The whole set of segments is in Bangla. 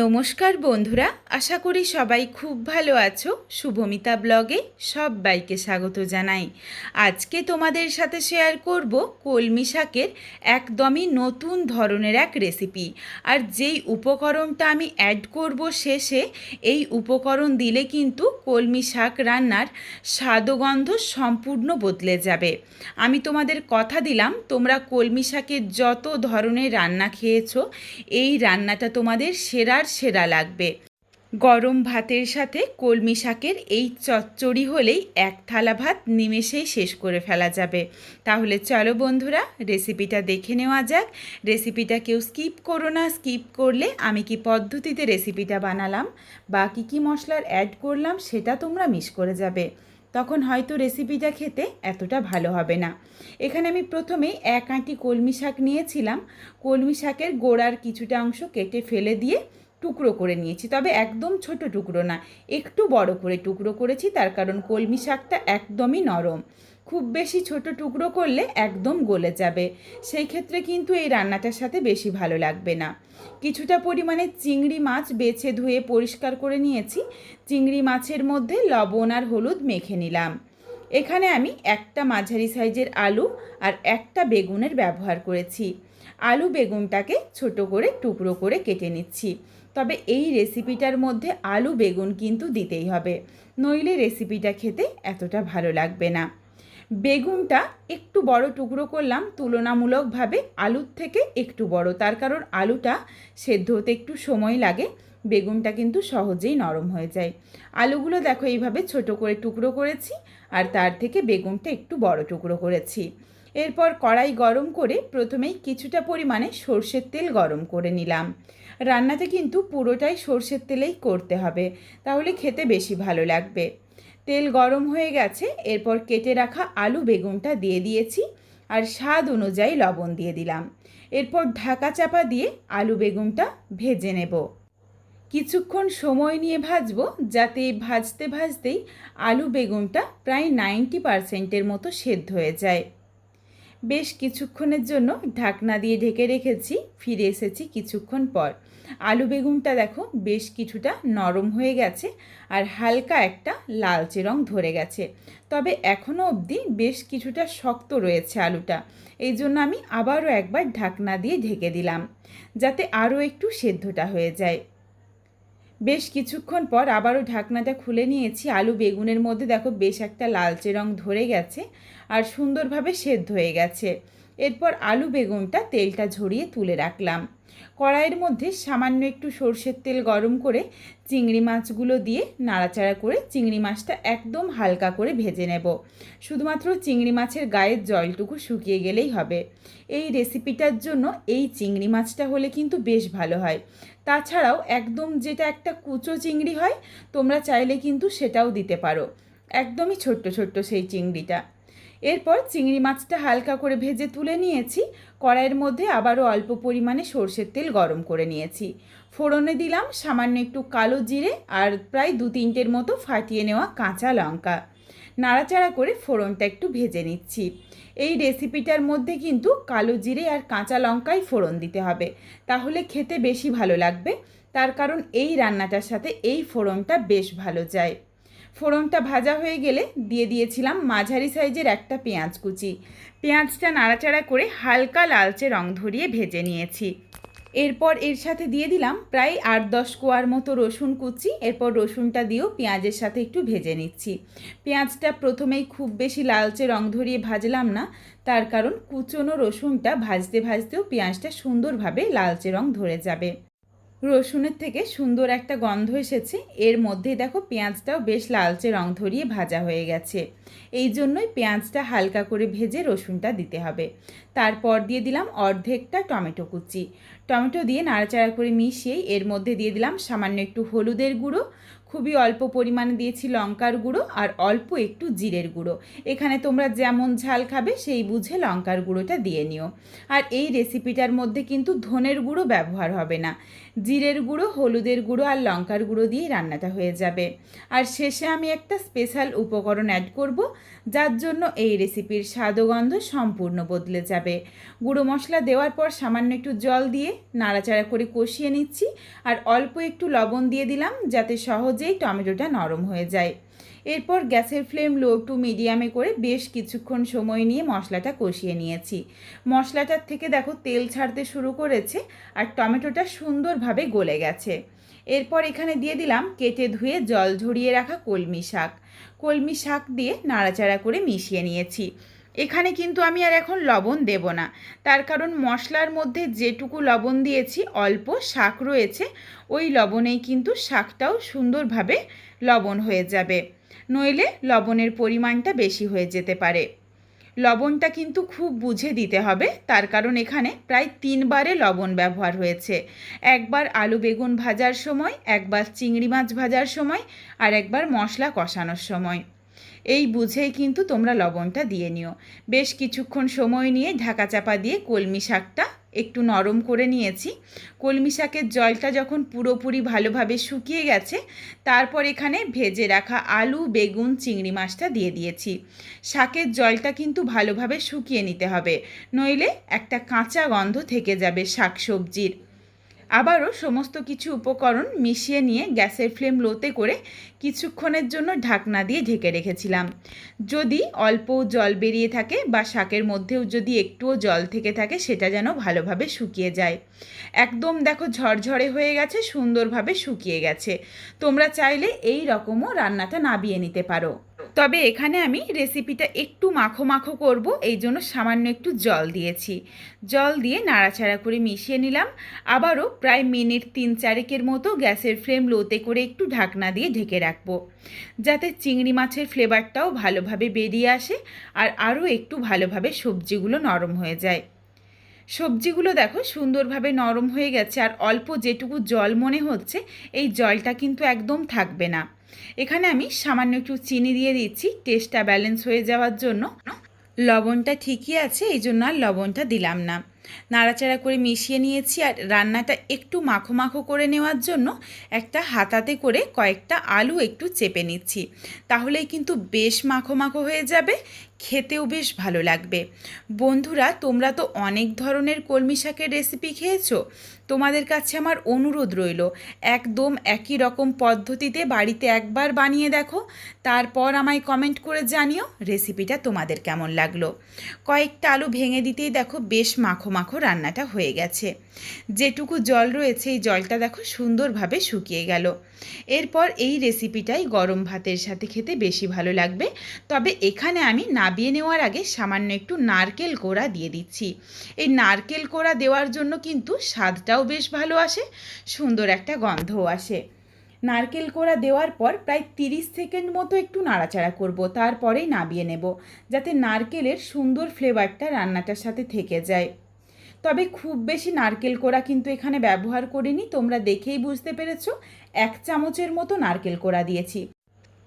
নমস্কার বন্ধুরা, আশা করি সবাই খুব ভালো আছো। শুভমিতা ব্লগে সবাইকে স্বাগত জানাই। আজকে তোমাদের সাথে শেয়ার করব কলমি শাকের একদমই নতুন ধরনের এক রেসিপি আর যেই উপকরণটা আমি অ্যাড করব শেষে, এই উপকরণ দিলে কিন্তু কলমি শাক রান্নার স্বাদগন্ধ সম্পূর্ণ বদলে যাবে। আমি তোমাদের কথা দিলাম, তোমরা কলমি শাকের যত ধরনের রান্না খেয়েছো, এই রান্নাটা তোমাদের সেরার সেরা লাগবে। গরম ভাতের সাথে কলমি শাকের এই চচ্চড়ি হলেই এক থালা ভাত নিমেষেই শেষ করে ফেলা যাবে। তাহলে চলো বন্ধুরা, রেসিপিটা দেখে নেওয়া যাক। রেসিপিটা কেউ স্কিপ করো না, স্কিপ করলে আমি কি পদ্ধতিতে রেসিপিটা বানালাম বা কী কী মশলার অ্যাড করলাম সেটা তোমরা মিস করে যাবে। তখন হয়তো রেসিপিটা খেতে এতটা ভালো হবে না। এখানে আমি প্রথমেই এক আঁটি কলমি শাক নিয়েছিলাম। কলমি শাকের গোড়ার কিছুটা অংশ কেটে ফেলে দিয়ে টুকরো করে নিয়েছি, তবে একদম ছোট টুকরো না, একটু বড় করে টুকরো করেছি, তার কারণ কলমি শাকটা একদমই নরম। খুব বেশি ছোট টুকরো করলে একদম গলে যাবে, সেই ক্ষেত্রে কিন্তু এই রান্নাটার সাথে বেশি ভালো লাগবে না। কিছুটা পরিমাণে চিংড়ি মাছ বেছে ধুয়ে পরিষ্কার করে নিয়েছি, চিংড়ি মাছের মধ্যে লবণ আর হলুদ মেখে নিলাম। এখানে আমি একটা মাঝারি সাইজের আলু আর একটা বেগুনের ব্যবহার করেছি। আলু বেগুনটাকে ছোট করে টুকরো করে কেটে নিচ্ছি। তবে এই রেসিপিটার মধ্যে আলু বেগুন কিন্তু দিতেই হবে। নইলে রেসিপিটা খেতে এতটা ভালো লাগবে না। বেগুনটা একটু বড় টুকরো করলাম, তুলনামূলকভাবে আলুর থেকে একটু বড়। তার কারণ আলুটা সেদ্ধ হতে একটু সময় লাগে, বেগুনটা কিন্তু সহজেই নরম হয়ে যায়। আলুগুলো দেখো এইভাবে ছোট করে টুকরো করেছি, আর তার থেকে বেগুনটা একটু বড় টুকরো করেছি। এরপর কড়াই গরম করে প্রথমেই কিছুটা পরিমাণে সর্ষের তেল গরম করে নিলাম। রান্নাটা কিন্তু পুরোটাই সর্ষের তেলেই করতে হবে, তাহলে খেতে বেশি ভালো লাগবে। তেল গরম হয়ে গেছে, এরপর কেটে রাখা আলু বেগুনটা দিয়ে দিয়েছি আর স্বাদ অনুযায়ী লবণ দিয়ে দিলাম। এরপর ঢাকা চাপা দিয়ে আলু বেগুনটা ভেজে নেব। কিছুক্ষণ সময় নিয়ে ভাজবো, যাতে ভাজতে ভাজতেই আলু বেগুনটা প্রায় নাইনটি পারসেন্টের মতো সেদ্ধ হয়ে যায়। বেশ কিছুক্ষণের জন্য ঢাকনা দিয়ে ঢেকে রেখেছি, ফিরে এসেছি কিছুক্ষণ পর। আলু বেগুনটা দেখো বেশ কিছুটা নরম হয়ে গেছে আর হালকা একটা লালচে রং ধরে গেছে। তবে এখনও অবধি বেশ কিছুটা শক্ত রয়েছে আলুটা। এই জন্য আমি আবারও একবার ঢাকনা দিয়ে ঢেকে দিলাম, যাতে আরও একটু সেদ্ধটা হয়ে যায়। বেশ কিছুক্ষণ পর আবারও ঢাকনাটা খুলে নিয়েছি। আলু বেগুনের মধ্যে দেখো বেশ একটা লালচে রং ধরে গেছে আর সুন্দরভাবে সেদ্ধ হয়ে গেছে। এরপর আলু বেগুনটা তেলটা ঝরিয়ে তুলে রাখলাম। কড়াইয়ের মধ্যে সামান্য একটু সর্ষের তেল গরম করে চিংড়ি মাছগুলো দিয়ে নাড়াচাড়া করে চিংড়ি মাছটা একদম হালকা করে ভেজে নেব। শুধুমাত্র চিংড়ি মাছের গায়ের জলটুকু শুকিয়ে গেলেই হবে। এই রেসিপিটার জন্য এই চিংড়ি মাছটা হলে কিন্তু বেশ ভালো হয়। তাছাড়াও একদম যেটা একটা কুচো চিংড়ি হয়, তোমরা চাইলে কিন্তু সেটাও দিতে পারো। একদমই ছোট্ট ছোট্ট সেই চিংড়িটা। এরপর চিংড়ি মাছটা হালকা করে ভেজে তুলে নিয়েছি। কড়াইয়ের মধ্যে আবারও অল্প পরিমাণে সর্ষের তেল গরম করে নিয়েছি। ফোড়নে দিলাম সামান্য একটু কালো জিরে আর প্রায় দু তিনটের মতো ফাটিয়ে নেওয়া কাঁচা লঙ্কা। নাড়াচাড়া করে ফোড়নটা একটু ভেজে নিচ্ছি। এই রেসিপিটার মধ্যে কিন্তু কালো জিরে আর কাঁচা লঙ্কাই ফোড়ন দিতে হবে। তাহলে খেতে বেশি ভালো লাগবে। তার কারণ এই রান্নাটার সাথে এই ফোড়নটা বেশ ভালো যায়। ফোড়নটা ভাজা হয়ে গেলে দিয়ে দিয়েছিলাম মাঝারি সাইজের একটা পেঁয়াজ কুচি। পেঁয়াজটা নাড়াচাড়া করে হালকা লালচে রং ধরিয়ে ভেজে নিয়েছি। এরপর এর সাথে দিয়ে দিলাম প্রায় আট দশ কোয়ার মতো রসুন কুচি। এরপর রসুনটা দিয়েও পেঁয়াজের সাথে একটু ভেজে নিচ্ছি। পেঁয়াজটা প্রথমেই খুব বেশি লালচে রং ধরিয়ে ভাজলাম না, তার কারণ কুচনো রসুনটা ভাজতে ভাজতেও পেঁয়াজটা সুন্দরভাবে লালচে রং ধরে যাবে। রসুনের থেকে সুন্দর একটা গন্ধ এসেছে। এর মধ্যে দেখো পেঁয়াজটাও বেশ লালচে রং ধরিয়ে ভাজা হয়ে গেছে। এই জন্যই পেঁয়াজটা হালকা করে ভেজে রসুনটা দিতে হবে। তারপর দিয়ে দিলাম অর্ধেকটা টমেটো কুচি। টমেটো দিয়ে নাড়াচাড়া করে মিশিয়ে এর মধ্যে দিয়ে দিলাম সামান্য একটু হলুদের গুঁড়ো, খুবই অল্প পরিমাণে দিয়েছি লঙ্কার গুঁড়ো আর অল্প একটু জিরের গুঁড়ো। এখানে তোমরা যেমন ঝাল খাবে সেই বুঝে লঙ্কার গুঁড়োটা দিয়ে নিও। আর এই রেসিপিটার মধ্যে কিন্তু ধনের গুঁড়ো ব্যবহার হবে না। জিরের গুঁড়ো, হলুদের গুঁড়ো আর লঙ্কার গুঁড়ো দিয়ে রান্নাটা হয়ে যাবে। আর শেষে আমি একটা স্পেশাল উপকরণ অ্যাড করব, যার জন্য এই রেসিপির স্বাদগন্ধ সম্পূর্ণ বদলে যাবে। যাবে গুঁড়ো মশলা দেওয়ার পর সামান্য একটু জল দিয়ে নাড়াচাড়া করে কষিয়ে নিচ্ছি আর অল্প একটু লবণ দিয়ে দিলাম যাতে সহজেই টমেটোটা নরম হয়ে যায়। এরপর গ্যাসের ফ্লেম লো টু মিডিয়ামে করে বেশ কিছুক্ষণ সময় নিয়ে মশলাটা কষিয়ে নিয়েছি। মশলাটার থেকে দেখো তেল ছাড়তে শুরু করেছে আর টমেটোটা সুন্দরভাবে গলে গেছে। এরপর এখানে দিয়ে দিলাম কেটে ধুয়ে জল ঝরিয়ে রাখা কলমি শাক। কলমি শাক দিয়ে নাড়াচাড়া করে মিশিয়ে নিয়েছি। এখানে কিন্তু আমি আর এখন লবণ দেব না। তার কারণ মশলার মধ্যে যেটুকু লবণ দিয়েছি, অল্প শাক রয়েছে, ওই লবণেই কিন্তু শাকটাও সুন্দরভাবে লবণ হয়ে যাবে। নইলে লবণের পরিমাণটা বেশি হয়ে যেতে পারে। লবণটা কিন্তু খুব বুঝে দিতে হবে, তার কারণ এখানে প্রায় তিনবারে লবণ ব্যবহার হয়েছে। একবার আলু বেগুন ভাজার সময়, একবার চিংড়ি মাছ ভাজার সময়, আর একবার মশলা কষানোর সময়। এই বুঝেই কিন্তু তোমরা লবণটা দিয়ে নিও। বেশ কিছুক্ষণ সময় নিয়ে ঢাকা চাপা দিয়ে কলমি শাকটা একটু নরম করে নিয়েছি। কলমি শাকের জলটা যখন পুরোপুরি ভালোভাবে শুকিয়ে গেছে, তারপর এখানে ভেজে রাখা আলু, বেগুন, চিংড়ি মাছটা দিয়ে দিয়েছি। শাকের জলটা কিন্তু ভালোভাবে শুকিয়ে নিতে হবে, নইলে একটা কাঁচা গন্ধ থেকে যাবে শাক সবজির আবারও সমস্ত কিছু উপকরণ মিশিয়ে নিয়ে গ্যাসের ফ্লেম লোতে করে কিছুক্ষণের জন্য ঢাকনা দিয়ে ঢেকে রেখেছিলাম। যদি অল্প জল বেরিয়ে থাকে বা শাকের মধ্যেও যদি একটুও জল থেকে থাকে, সেটা যেন ভালোভাবে শুকিয়ে যায়। একদম দেখো ঝরঝরে হয়ে গেছে, সুন্দরভাবে শুকিয়ে গেছে। তোমরা চাইলে এই রকমও রান্নাটা নাবিয়ে নিতে পারো। তবে এখানে আমি রেসিপিটা একটু মাখো মাখো করব, এই জন্য সামান্য একটু জল দিয়েছি। জল দিয়ে নাড়াচাড়া করে মিশিয়ে নিলাম। আবারও প্রায় মিনিট তিন চারেকের মতো গ্যাসের ফ্লেম লোতে করে একটু ঢাকনা দিয়ে ঢেকে রাখব। যাতে চিংড়ি মাছের ফ্লেভারটাও ভালোভাবে বেরিয়ে আসে আর আরও একটু ভালোভাবে সবজিগুলো নরম হয়ে যায়। সবজিগুলো দেখো সুন্দরভাবে নরম হয়ে গেছে আর অল্প যেটুকু জল মনে হচ্ছে, এই জলটা কিন্তু একদম থাকবে না। এখানে আমি সামান্য একটু চিনি দিয়ে দিচ্ছি। টেস্টটা ব্যালেন্স হয়ে যাওয়ার জন্য। লবণটা ঠিকই আছে, এই জন্য আর লবণটা দিলাম না। নাড়াচাড়া করে মিশিয়ে নিয়েছি আর রান্নাটা একটু মাখো মাখো করে নেওয়ার জন্য একটা হাতাতে করে কয়েকটা আলু একটু চেপে নিচ্ছি। তাহলেই কিন্তু বেশ মাখো মাখো হয়ে যাবে। খেতেও বেশ ভালো লাগবে। বন্ধুরা, তোমরা তো অনেক ধরনের কলমি শাকের রেসিপি খেয়েছো। তোমাদের কাছে আমার অনুরোধ রইল, একদম একই রকম পদ্ধতিতে বাড়িতে একবার বানিয়ে দেখো। তারপর আমায় কমেন্ট করে জানিও রেসিপিটা তোমাদের কেমন লাগল। কয়েকটা আলু ভেঙে দিতেই দেখো বেশ মাখো মাখো রান্নাটা হয়ে গেছে। যেটুকু জল রয়েছে, এই জলটা দেখো সুন্দরভাবে শুকিয়ে গেল। এরপর এই রেসিপিটাই গরম ভাতের সাথে খেতে বেশি ভালো লাগবে। তবে এখানে আমি নাবিয়ে নেওয়ার আগে সামান্য একটু নারকেল কোড়া দিয়ে দিচ্ছি। এই নারকেল কোড়া দেওয়ার জন্য কিন্তু স্বাদটাও বেশ ভালো আসে, সুন্দর একটা গন্ধও আসে। নারকেল কোড়া দেওয়ার পর প্রায় তিরিশ সেকেন্ড মতো একটু নাড়াচাড়া করব, তারপরেই নাবিয়ে নেব, যাতে নারকেলের সুন্দর ফ্লেভারটা রান্নাটার সাথে থেকে যায়। তবে খুব বেশি নারকেল কোড়া কিন্তু এখানে ব্যবহার করিনি, তোমরা দেখেই বুঝতে পেরেছ, এক চামচের মতো নারকেল কোড়া দিয়েছি।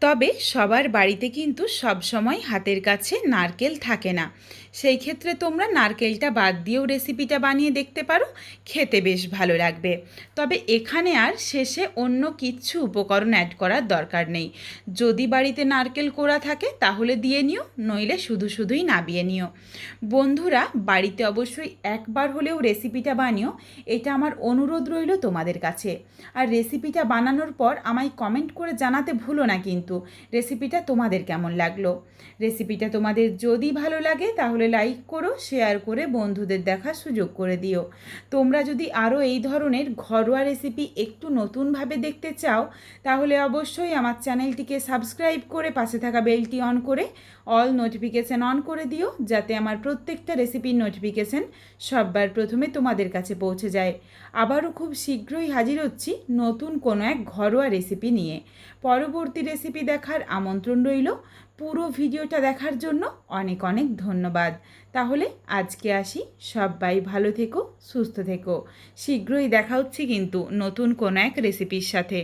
তবে সবার বাড়িতে কিন্তু সব সময় হাতের কাছে নারকেল থাকে না। সেই ক্ষেত্রে তোমরা নারকেলটা বাদ দিয়েও রেসিপিটা বানিয়ে দেখতে পারো, খেতে বেশ ভালো লাগবে। তবে এখানে আর শেষে অন্য কিচ্ছু উপকরণ অ্যাড করার দরকার নেই। যদি বাড়িতে নারকেল কোড়া থাকে, তাহলে দিয়ে নিও, নইলে শুধু শুধুই নাবিয়ে নিও। বন্ধুরা, বাড়িতে অবশ্যই একবার হলেও রেসিপিটা বানিও, এটা আমার অনুরোধ রইল তোমাদের কাছে। আর রেসিপিটা বানানোর পর আমায় কমেন্ট করে জানাতে ভুলো না কিন্তু। রেসিপিটা তোমাদের কেমন লাগল? রেসিপিটা তোমাদের যদি ভালো লাগে, তাহলে লাইক করো শেয়ার করে বন্ধুদের দেখার সুযোগ করে দিও। তোমরা যদি আরও এই ধরনের ঘরোয়া রেসিপি একটু নতুনভাবে দেখতে চাও, তাহলে অবশ্যই আমার চ্যানেলটিকে সাবস্ক্রাইব করে পাশে থাকা বেলটি অন করে অল নোটিফিকেশান অন করে দিও, যাতে আমার প্রত্যেকটা রেসিপির নোটিফিকেশান সববার প্রথমে তোমাদের কাছে পৌঁছে যায়। আবারও খুব শীঘ্রই হাজির হচ্ছি নতুন কোনো এক ঘরোয়া রেসিপি নিয়ে। পরবর্তী রেসিপি দেখার আমন্ত্রণ রইল। পুরো ভিডিওটা দেখার জন্য অনেক অনেক ধন্যবাদ। তাহলে আজকে আসি। সবাই ভালো থেকো, সুস্থ থেকো। শীঘ্রই দেখা হচ্ছে কিন্তু নতুন কোনো এক রেসিপির সাথে।